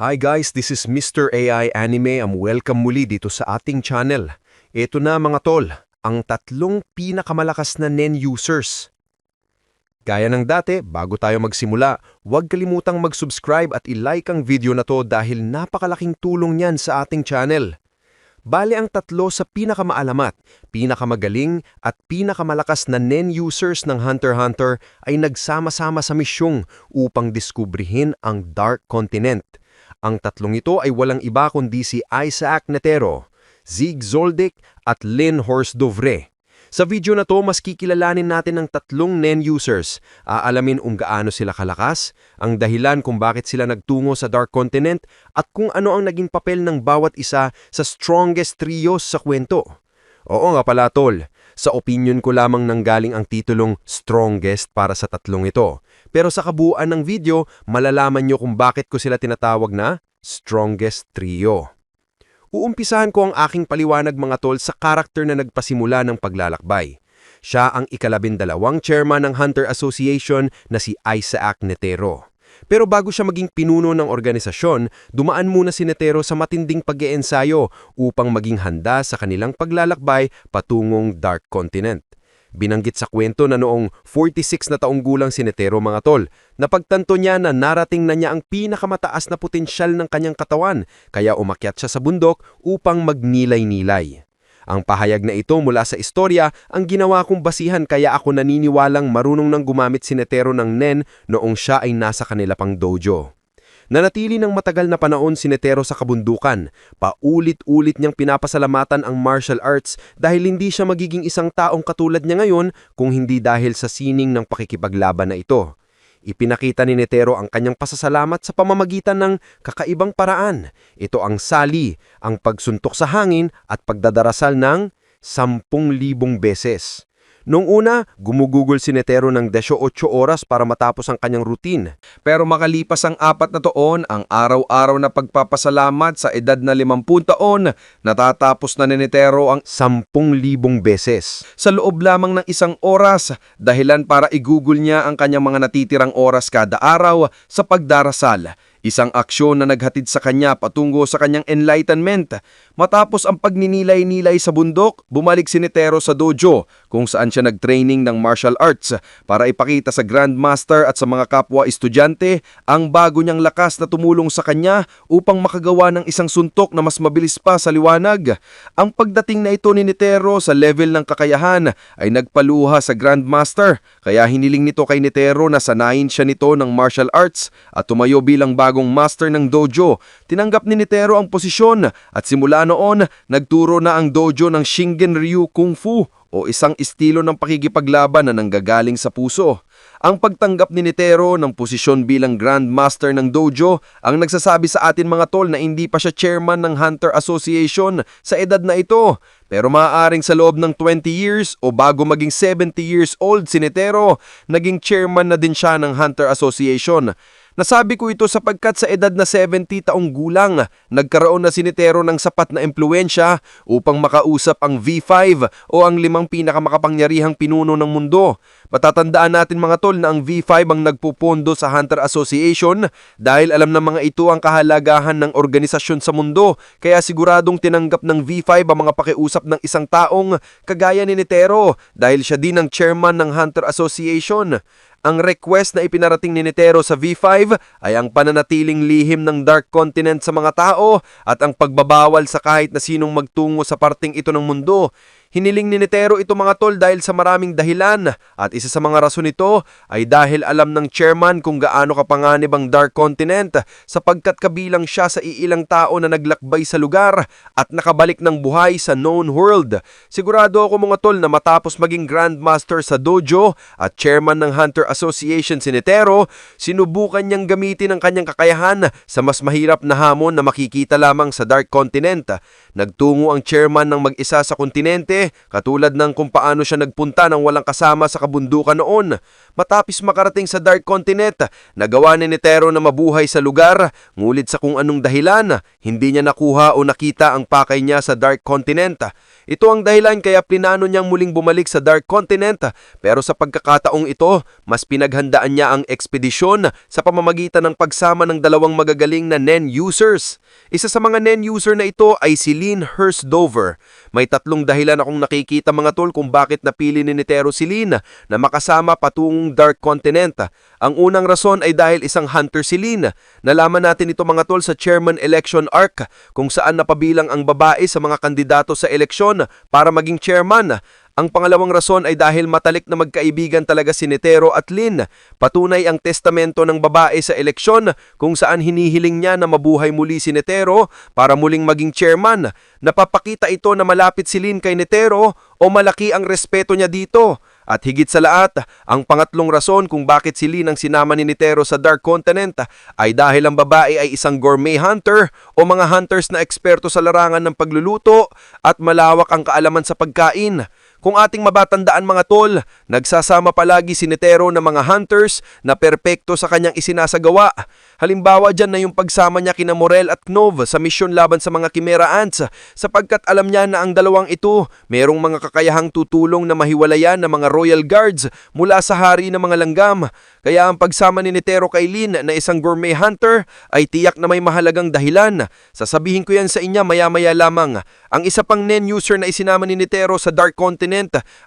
Hi guys, this is Mr. AI Anime. Am welcome muli dito sa ating channel. Ito na mga tol, ang tatlong pinakamalakas na NEN users. Gaya ng dati, bago tayo magsimula, huwag kalimutang mag-subscribe at i-like ang video na to dahil napakalaking tulong niyan sa ating channel. Bale ang tatlo sa pinakamaalamat, pinakamagaling at pinakamalakas na NEN users ng Hunter x Hunter ay nagsama-sama sa misyong upang diskubrihin ang Dark Continent. Ang tatlong ito ay walang iba kundi si Isaac Netero, Zig Zoldyck at Lynn Horst Dovre. Sa video na to, mas kikilalanin natin ang tatlong NEN users. Aalamin kung gaano sila kalakas, ang dahilan kung bakit sila nagtungo sa Dark Continent, at kung ano ang naging papel ng bawat isa sa strongest trios sa kwento. Oo nga pala tol, sa opinion ko lamang nanggaling ang titulong strongest para sa tatlong ito. Pero sa kabuuan ng video, malalaman nyo kung bakit ko sila tinatawag na strongest trio. Uumpisahan ko ang aking paliwanag mga tol sa karakter na nagpasimula ng paglalakbay. Siya ang ikalabindalawang chairman ng Hunter Association na si Isaac Netero. Pero bago siya maging pinuno ng organisasyon, dumaan muna si Netero sa matinding pag-iensayo upang maging handa sa kanilang paglalakbay patungong Dark Continent. Binanggit sa kwento na noong 46 na taong gulang si Netero mga tol, napagtanto niya na narating na niya ang pinakamataas na potensyal ng kanyang katawan kaya umakyat siya sa bundok upang magnilay-nilay. Ang pahayag na ito mula sa istorya ang ginawa kong basihan kaya ako naniniwalang marunong nang gumamit si Netero ng NEN noong siya ay nasa kanila pang dojo. Nanatili ng matagal na panahon si Netero sa kabundukan. Paulit-ulit niyang pinapasalamatan ang martial arts dahil hindi siya magiging isang taong katulad niya ngayon kung hindi dahil sa sining ng pakikipaglaban na ito. Ipinakita ni Netero ang kanyang pasasalamat sa pamamagitan ng kakaibang paraan. Ito ang sali, ang pagsuntok sa hangin at pagdadarasal ng 10,000 beses. Noong una, gumugugol si Netero ng 18 oras para matapos ang kanyang routine. Pero makalipas ang apat na taon, ang araw-araw na pagpapasalamat sa edad na 50 taon, natatapos na ni Netero ang 10,000 beses. sa loob lamang ng isang oras, dahilan para igugol niya ang kanyang mga natitirang oras kada araw sa pagdarasal. Isang aksyon na naghatid sa kanya patungo sa kanyang enlightenment. Matapos ang pagninilay-nilay sa bundok, bumalik si Netero sa dojo kung saan siya nag-training ng martial arts para ipakita sa Grandmaster at sa mga kapwa estudyante ang bago niyang lakas na tumulong sa kanya upang makagawa ng isang suntok na mas mabilis pa sa liwanag. Ang pagdating na ito ni Netero sa level ng kakayahan ay nagpaluha sa Grandmaster kaya hiniling nito kay Netero na sanayin siya nito ng martial arts at tumayo bilang bagong master ng dojo. Tinanggap ni Netero ang posisyon at simula noon nagturo na ang dojo ng Shingen Ryu Kung Fu o isang estilo ng pakikipaglaban na nanggagaling sa puso. Ang pagtanggap ni Netero ng posisyon bilang Grandmaster ng dojo ang nagsasabi sa atin mga tol na hindi pa siya chairman ng Hunter Association sa edad na ito. Pero maaaring sa loob ng 20 years o bago maging 70 years old si Netero, naging chairman na din siya ng Hunter Association. Nasabi ko ito sapagkat sa edad na 70 taong gulang, nagkaroon na si Netero ng sapat na impluensya upang makausap ang V5 o ang limang pinakamakapangyarihang pinuno ng mundo. Matatandaan natin mga tol na ang V5 ang nagpupondo sa Hunter Association dahil alam ng mga ito ang kahalagahan ng organisasyon sa mundo kaya siguradong tinanggap ng V5 ang mga pakiusap ng isang taong kagaya ni Netero dahil siya din ang chairman ng Hunter Association. Ang request na ipinarating ni Netero sa V5 ay ang pananatiling lihim ng Dark Continent sa mga tao at ang pagbabawal sa kahit na sinong magtungo sa parting ito ng mundo. Hiniling ni Netero ito mga tol dahil sa maraming dahilan at isa sa mga rason nito ay dahil alam ng chairman kung gaano kapanganib ang Dark Continent sapagkat kabilang siya sa iilang tao na naglakbay sa lugar at nakabalik ng buhay sa known world. Sigurado ako mga tol na matapos maging Grandmaster sa dojo at chairman ng Hunter Association si Netero, sinubukan niyang gamitin ang kanyang kakayahan sa mas mahirap na hamon na makikita lamang sa Dark Continent. Nagtungo ang chairman ng mag-isa sa kontinente katulad ng kung paano siya nagpunta ng walang kasama sa kabundukan noon. Matapis makarating sa Dark Continent, nagawa ni Netero na mabuhay sa lugar, ngulit sa kung anong dahilan, hindi niya nakuha o nakita ang pakay niya sa Dark Continent. Ito ang dahilan kaya plinano niyang muling bumalik sa Dark Continent, pero sa pagkakataong ito, mas pinaghandaan niya ang ekspedisyon sa pamamagitan ng pagsama ng dalawang magagaling na NEN users. Isa sa mga NEN user na ito ay si Lynn Hurst Dover. May tatlong dahilan akong nakikita mga tol kung bakit napili ni Nitero si Lynn na makasama patungong Dark Continent. Ang unang rason ay dahil isang hunter si Lynn. Nalaman natin ito mga tol sa chairman election arc kung saan napabilang ang babae sa mga kandidato sa eleksyon para maging chairman. Ang pangalawang rason ay dahil matalik na magkaibigan talaga si Netero at Lin. Patunay ang testamento ng babae sa eleksyon kung saan hinihiling niya na mabuhay muli si Netero para muling maging chairman. Napapakita ito na malapit si Lin kay Netero o malaki ang respeto niya dito. At higit sa lahat, ang pangatlong rason kung bakit si Lin ang sinama ni Nitero sa Dark Continent ay dahil ang babae ay isang gourmet hunter o mga hunters na eksperto sa larangan ng pagluluto at malawak ang kaalaman sa pagkain. Kung ating mabatandaan mga tol, nagsasama palagi si Netero ng mga hunters na perpekto sa kanyang isinasagawa. Halimbawa dyan na yung pagsama niya kina Morel at Knov sa misyon laban sa mga Chimera Ants sapagkat alam niya na ang dalawang ito merong mga kakayahang tutulong na mahiwalayan ng mga Royal Guards mula sa hari ng mga langgam. Kaya ang pagsama ni Netero kay Lin na isang gourmet hunter ay tiyak na may mahalagang dahilan. Sasabihin ko yan sa inya maya-maya lamang. Ang isa pang NEN user na isinama ni Netero sa Dark Continent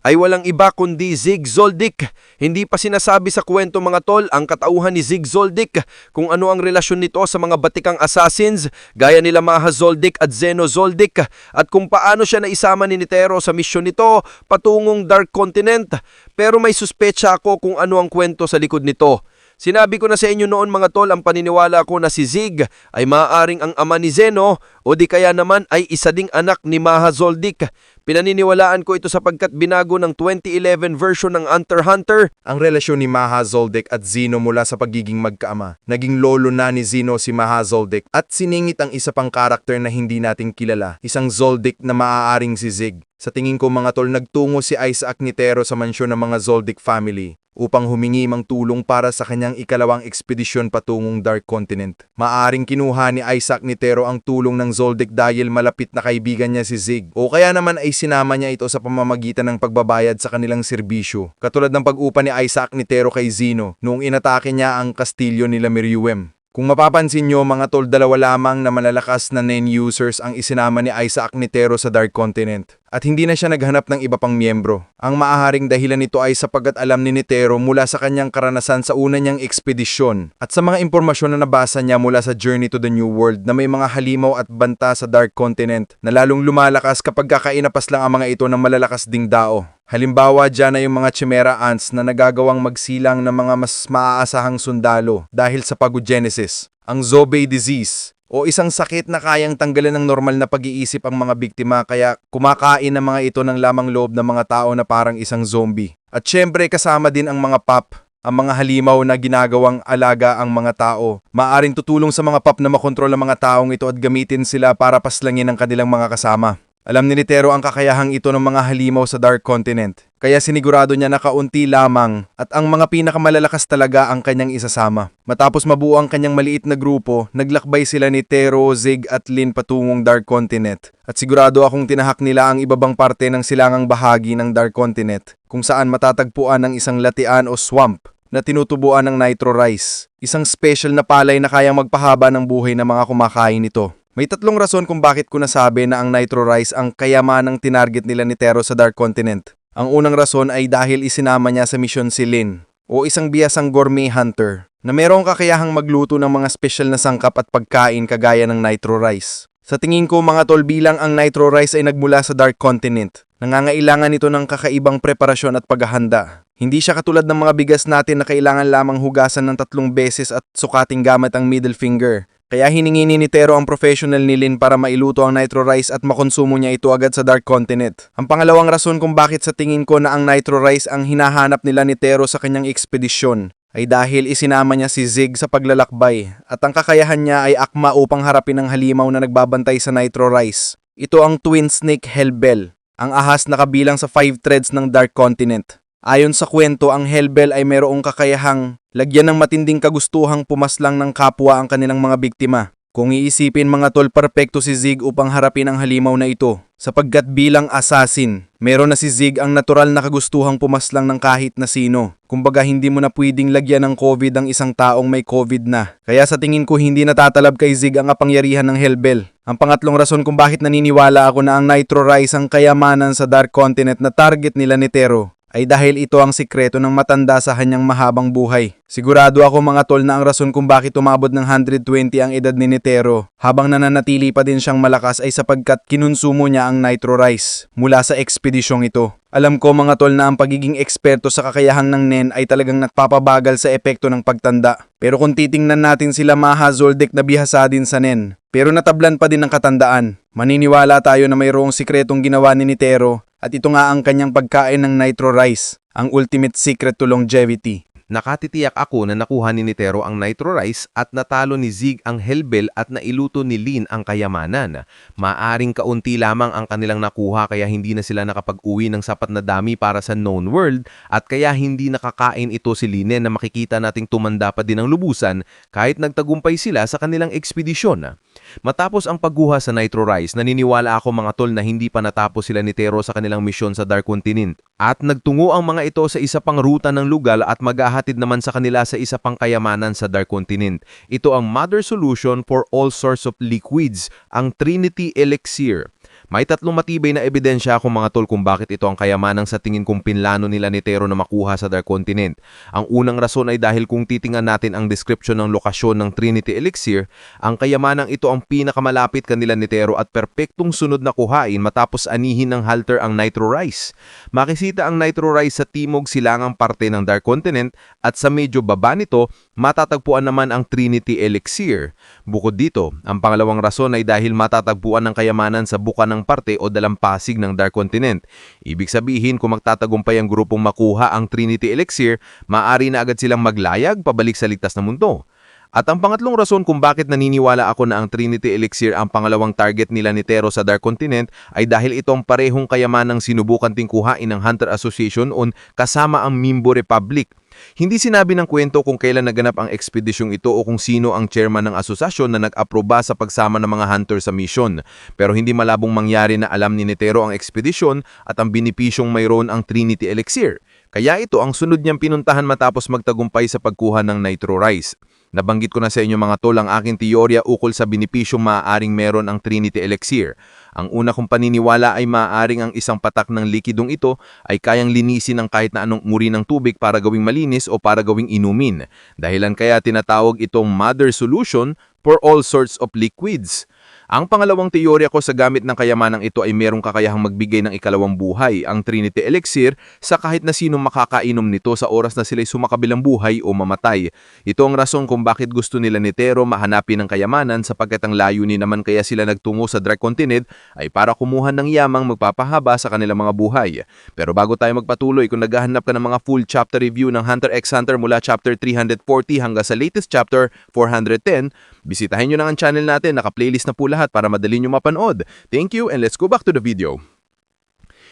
ay walang iba kundi Zig Zoldyck. Hindi pa sinasabi sa kwento mga tol ang katauhan ni Zig Zoldyck kung ano ang relasyon nito sa mga batikang assassins gaya nila Maha Zoldyck at Zeno Zoldyck at kung paano siya naisama ni Netero sa misyon nito patungong Dark Continent. Pero may suspecha ako kung ano ang kwento sa likod nito. Sinabi ko na sa inyo noon mga tol ang paniniwala ko na si Zig ay maaaring ang ama ni Zeno o di kaya naman ay isa ding anak ni Maha Zoldyck. Pinaniniwalaan ko ito sapagkat binago ng 2011 version ng Hunter Hunter Ang relasyon ni Maha Zoldyck at Zeno mula sa pagiging magkaama. Naging lolo na ni Zeno si Maha Zoldyck at siningit ang isa pang karakter na hindi nating kilala, isang Zoldyck na maaaring si Zig. Sa tingin ko mga tol, nagtungo si Isaac Nitero sa mansyon ng mga Zoldyck family upang humingi mang tulong para sa kanyang ikalawang ekspedisyon patungong Dark Continent. Maaring kinuha ni Isaac Nitero ang tulong ng Zoldyck dahil malapit na kaibigan niya si Zig o kaya naman ay sinama niya ito sa pamamagitan ng pagbabayad sa kanilang serbisyo. Katulad ng pag-upa ni Isaac Nitero kay Zeno noong inatake niya ang kastilyo nila Miriuem. Kung mapapansin nyo, mga tol, dalawa lamang na malalakas na NEN users ang isinama ni Isaac Nitero sa Dark Continent. At hindi na siya naghanap ng iba pang miyembro. Ang maaharing dahilan nito ay sapagat alam ni Nitero mula sa kanyang karanasan sa una niyang ekspedisyon at sa mga impormasyon na nabasa niya mula sa Journey to the New World na may mga halimaw at banta sa Dark Continent na lalong lumalakas kapag kakainapas lang ang mga ito ng malalakas ding dao. Halimbawa dyan ay yung mga chimera ants na nagagawang magsilang ng mga mas maaasahang sundalo dahil sa pagogenesis, ang Zobey disease, o isang sakit na kayang tanggalan ng normal na pag-iisip ang mga biktima kaya kumakain ng mga ito ng lamang loob ng mga tao na parang isang zombie. At syempre kasama din ang mga pop, ang mga halimaw na ginagawang alaga ang mga tao. Maaring tutulong sa mga pop na makontrol ang mga taong ito at gamitin sila para paslangin ang kanilang mga kasama. Alam ni Nitero ang kakayahang ito ng mga halimaw sa Dark Continent, kaya sinigurado niya na kaunti lamang at ang mga pinakamalalakas talaga ang kanyang isasama. Matapos mabuo ang kanyang maliit na grupo, naglakbay sila ni Tero, Zig at Lin patungong Dark Continent. At sigurado akong tinahak nila ang ibabang parte ng silangang bahagi ng Dark Continent, kung saan matatagpuan ng isang latian o swamp na tinutubuan ng nitro rice, isang special na palay na kayang magpahaba ng buhay ng mga kumakain nito. May tatlong rason kung bakit ko nasabi na ang nitro rice ang kayamanang tinarget nila ni Tero sa Dark Continent. Ang unang rason ay dahil isinama niya sa misyon si Lin, o isang biyasang gourmet hunter, na mayroong kakayahang magluto ng mga special na sangkap at pagkain kagaya ng nitro rice. Sa tingin ko mga tol bilang ang nitro rice ay nagmula sa Dark Continent, nangangailangan ito ng kakaibang preparasyon at paghahanda. Hindi siya katulad ng mga bigas natin na kailangan lamang hugasan ng tatlong beses at sukating gamit ang middle finger. Kaya hiningi ni Nitero ang professional ni Lin para mailuto ang nitro rice at makonsumo niya ito agad sa Dark Continent. Ang pangalawang rason kung bakit sa tingin ko na ang nitro rice ang hinahanap nila ni Tero sa kanyang ekspedisyon ay dahil isinama niya si Zig sa paglalakbay at ang kakayahan niya ay akma upang harapin ang halimaw na nagbabantay sa nitro rice. Ito ang Twin Snake Hellbell, ang ahas na kabilang sa five threads ng Dark Continent. Ayon sa kwento, ang Hellbell ay mayroong kakayahang lagyan ng matinding kagustuhang pumaslang ng kapwa ang kanilang mga biktima. Kung iisipin mga tol, perpekto si Zig upang harapin ang halimaw na ito. Sapagkat bilang assassin, meron na si Zig ang natural na kagustuhang pumaslang ng kahit na sino. Kumbaga hindi mo na pwedeng lagyan ng COVID ang isang taong may COVID na. Kaya sa tingin ko hindi natatalab kay Zig ang kapangyarihan ng Hellbell. Ang pangatlong rason kung bakit naniniwala ako na ang Nitro Rise ang kayamanan sa Dark Continent na target nila ni Tero ay dahil ito ang sikreto ng matanda sa kanyang mahabang buhay. Sigurado ako mga tol na ang rason kung bakit umabot ng 120 ang edad ni Nitero habang nananatili pa din siyang malakas ay sapagkat kinonsumo niya ang Nitro Rice mula sa ekspedisyong ito. Alam ko mga tol na ang pagiging eksperto sa kakayahang ng NEN ay talagang nagpapabagal sa epekto ng pagtanda. Pero kung titingnan natin sila Maha Zoldyck na bihasa din sa NEN, pero natablan pa din ng katandaan. Maniniwala tayo na mayroong sikretong ginawa ni Nitero at ito nga ang kanyang pagkain ng Nitro Rice, ang ultimate secret to longevity. Nakatitiyak ako na nakuha ni Nitero ang Nitro Rice at natalo ni Zig ang Hellbell at nailuto ni Lin ang kayamanan. Maaring kaunti lamang ang kanilang nakuha kaya hindi na sila nakapag-uwi ng sapat na dami para sa known world at kaya hindi nakakain ito si Linen na makikita nating tumanda pa din ang lubusan kahit nagtagumpay sila sa kanilang ekspedisyon. Matapos ang pagguha sa Nitro Rice, naniniwala ako mga tol na hindi pa natapos sila ni Tero sa kanilang misyon sa Dark Continent. At nagtungo ang mga ito sa isa pang ruta ng lugal at maghahatid naman sa kanila sa isa pang kayamanan sa Dark Continent. Ito ang mother solution for all sorts of liquids, ang Trinity Elixir. May tatlong matibay na ebidensya ako mga tol kung bakit ito ang kayamanang sa tingin kong pinlano nila ni Tero na makuha sa Dark Continent. Ang unang rason ay dahil kung titingnan natin ang description ng lokasyon ng Trinity Elixir, ang kayamanang ito ang pinakamalapit kanila ni Tero at perpektong sunod na kuhain matapos anihin ng halter ang Nitro Rice. Makisita ang Nitro Rice sa timog silangang parte ng Dark Continent at sa medyo baba nito, matatagpuan naman ang Trinity Elixir. Bukod dito, ang pangalawang rason ay dahil matatagpuan ng kayamanan sa buka ng parte o dalampasig ng Dark Continent. Ibig sabihin kung magtatagumpay ang grupong makuha ang Trinity Elixir, maaari na agad silang maglayag pabalik sa ligtas na mundo. At ang pangatlong rason kung bakit naniniwala ako na ang Trinity Elixir ang pangalawang target nila ni Tero sa Dark Continent ay dahil ito ang parehong kayamanang sinubukan ting kuhain ng Hunter Association on kasama ang Mimbo Republic. Hindi sinabi ng kwento kung kailan naganap ang ekspedisyong ito o kung sino ang chairman ng asosasyon na nag-aproba sa pagsama ng mga hunter sa mission. Pero hindi malabong mangyari na alam ni Netero ang ekspedisyon at ang binipisyong mayroon ang Trinity Elixir. Kaya ito ang sunod niyang pinuntahan matapos magtagumpay sa pagkuha ng Nitro Rice. Nabanggit ko na sa inyo mga tol ang aking teorya ukol sa binipisyong maaaring meron ang Trinity Elixir. Ang una kong paniniwala ay maaaring ang isang patak ng likidong ito ay kayang linisin ng kahit na anong uri ng tubig para gawing malinis o para gawing inumin. Dahilan kaya tinatawag itong mother solution for all sorts of liquids. Ang pangalawang teorya ko sa gamit ng kayamanang ito ay merong kakayahang magbigay ng ikalawang buhay, ang Trinity Elixir, sa kahit na sinong makakainom nito sa oras na sila'y sumakabilang buhay o mamatay. Ito ang rason kung bakit gusto nila ni Tero mahanapin ng kayamanan sapagkat ang layunin naman kaya sila nagtungo sa Dark Continent ay para kumuha ng yamang magpapahaba sa kanilang mga buhay. Pero bago tayo magpatuloy, kung naghahanap ka ng mga full chapter review ng Hunter x Hunter mula chapter 340 hanggang sa latest chapter 410, bisitahin nyo na ang channel natin, naka-playlist na po lahat para madali nyo mapanood. Thank you and let's go back to the video.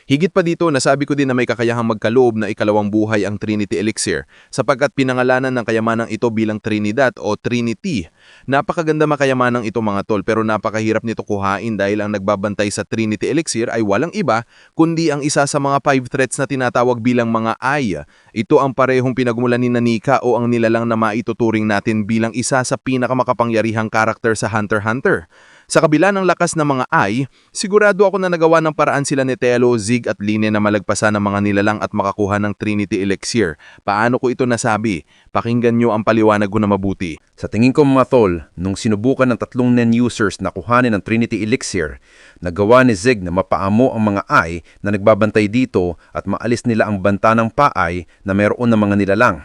Higit pa dito, nasabi ko din na may kakayahang magkaloob na ikalawang buhay ang Trinity Elixir sapagkat pinangalanan ng kayamanang ito bilang Trinidad o Trinity. Napakaganda makayamanang ito mga tol pero napakahirap nito kuhain dahil ang nagbabantay sa Trinity Elixir ay walang iba kundi ang isa sa mga five threats na tinatawag bilang mga I. Ito ang parehong pinagmulan ni Nanika o ang nilalang na maituturing natin bilang isa sa pinakamakapangyarihang karakter sa Hunter x Hunter. Sa kabila ng lakas ng mga ay, sigurado ako na nagawa ng paraan sila ni Telo, Zig at Line na malagpasan ng mga nilalang at makakuha ng Trinity Elixir. Paano ko ito nasabi? Pakinggan nyo ang paliwanag ko na mabuti. Sa tingin ko mga tol, nung sinubukan ng tatlong NEN users na kuhanin ang Trinity Elixir, nagawa ni Zig na mapaamo ang mga ay na nagbabantay dito at maalis nila ang banta ng paay na mayroon ng mga nilalang.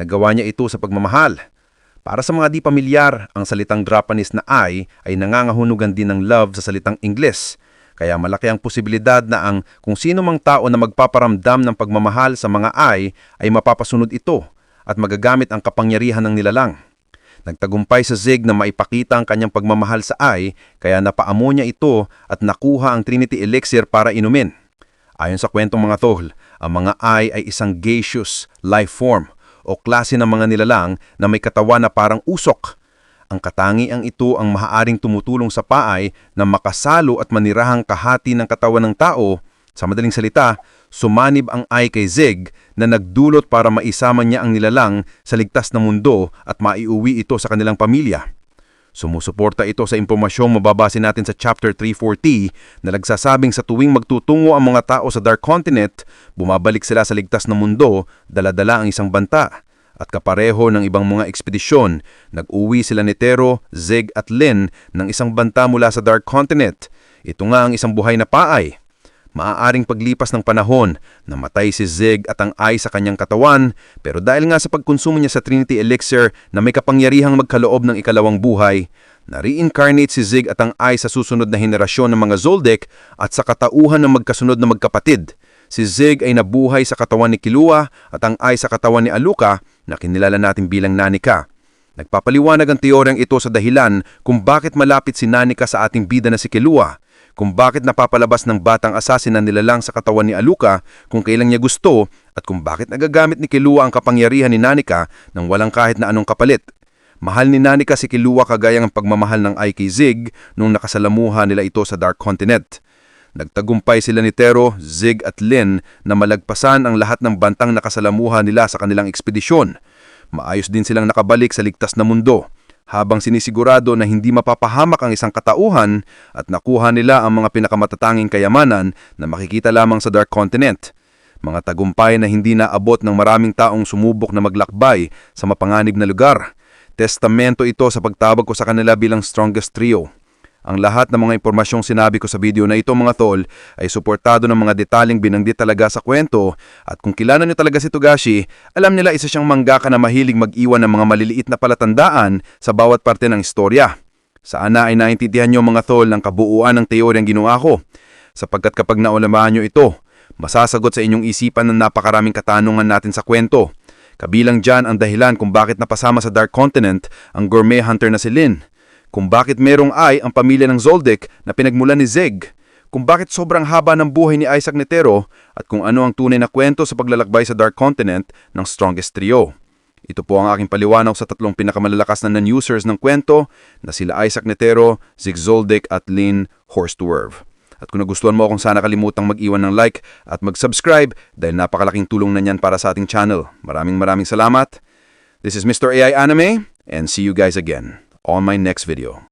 Nagawa niya ito sa pagmamahal. Para sa mga di pamilyar, ang salitang Japanese na I ay nangangahunugan din ng love sa salitang Ingles. Kaya malaki ang posibilidad na ang kung sino mang tao na magpaparamdam ng pagmamahal sa mga I ay mapapasunod ito at magagamit ang kapangyarihan ng nilalang. Nagtagumpay sa Zig na maipakita ang kanyang pagmamahal sa I kaya napaamo niya ito at nakuha ang Trinity Elixir para inumin. Ayon sa kwentong mga tol, ang mga I ay isang gaseous life form o klase ng mga nilalang na may katawan na parang usok. Ang katangiang ito ang maaaring tumutulong sa paay na makasalo at manirahang kahati ng katawan ng tao. Sa madaling salita, sumanib ang ay kay Zig na nagdulot para maisama niya ang nilalang sa ligtas na mundo at maiuwi ito sa kanilang pamilya. Sumusuporta ito sa impormasyong mababase natin sa Chapter 340 na nagsasabing sa tuwing magtutungo ang mga tao sa Dark Continent, bumabalik sila sa ligtas na mundo, daladala ang isang banta. At kapareho ng ibang mga ekspedisyon, nag-uwi sila ni Tero, Zig at Lin ng isang banta mula sa Dark Continent. Ito nga ang isang buhay na paay. Maaaring paglipas ng panahon, namatay si Zig at ang Ai sa kanyang katawan, pero dahil nga sa pagkonsumo niya sa Trinity Elixir na may kapangyarihang magkaloob ng ikalawang buhay, na-reincarnate si Zig at ang Ai sa susunod na henerasyon ng mga Zoldyck at sa katauhan ng magkasunod na magkapatid. Si Zig ay nabuhay sa katawan ni Kilua at ang Ai sa katawan ni Aluka na kinilala natin bilang Nanika. Nagpapaliwanag ang teoryang ito sa dahilan kung bakit malapit si Nanika sa ating bida na si Kilua, kung bakit napapalabas ng batang asasin na nilalang sa katawan ni Aluka kung kailang niya gusto at kung bakit nagagamit ni Kilua ang kapangyarihan ni Nanika nang walang kahit na anong kapalit. Mahal ni Nanika si Kilua kagaya ng pagmamahal ng kay Zig nung nakasalamuha nila ito sa Dark Continent. Nagtagumpay sila ni Tero, Zig at Lin na malagpasan ang lahat ng bantang nakasalamuha nila sa kanilang ekspedisyon. Maayos din silang nakabalik sa ligtas na mundo habang sinisigurado na hindi mapapahamak ang isang katauhan at nakuha nila ang mga pinakamatatanging kayamanan na makikita lamang sa Dark Continent. Mga tagumpay na hindi naabot ng maraming taong sumubok na maglakbay sa mapanganib na lugar. Testamento ito sa pagtawag ko sa kanila bilang strongest trio. Ang lahat ng mga impormasyong sinabi ko sa video na ito mga tol ay suportado ng mga detaling binanggit talaga sa kwento at kung kilala niyo talaga si Togashi, alam nila isa siyang manggaka na mahilig mag-iwan ng mga maliliit na palatandaan sa bawat parte ng istorya. Sana ay naintindihan niyo mga tol ng kabuuan ng teoryang ginawa ko sapagkat kapag naulamaan niyo ito, masasagot sa inyong isipan ng napakaraming katanungan natin sa kwento. Kabilang dyan ang dahilan kung bakit napasama sa Dark Continent ang gourmet hunter na si Lin kung bakit merong ay ang pamilya ng Zoldyck na pinagmulan ni Zeg, kung bakit sobrang haba ng buhay ni Isaac Netero at kung ano ang tunay na kwento sa paglalakbay sa Dark Continent ng Strongest Trio. Ito po ang aking paliwanag sa tatlong pinakamalalakas na non-users ng kwento na sila Isaac Netero, Zig Zoldyck at Lynn Horstwerv. At kung nagustuhan mo akong sana kalimutang mag-iwan ng like at mag-subscribe dahil napakalaking tulong na niyan para sa ating channel. Maraming maraming salamat. This is Mr. AI Anime and see you guys again on my next video.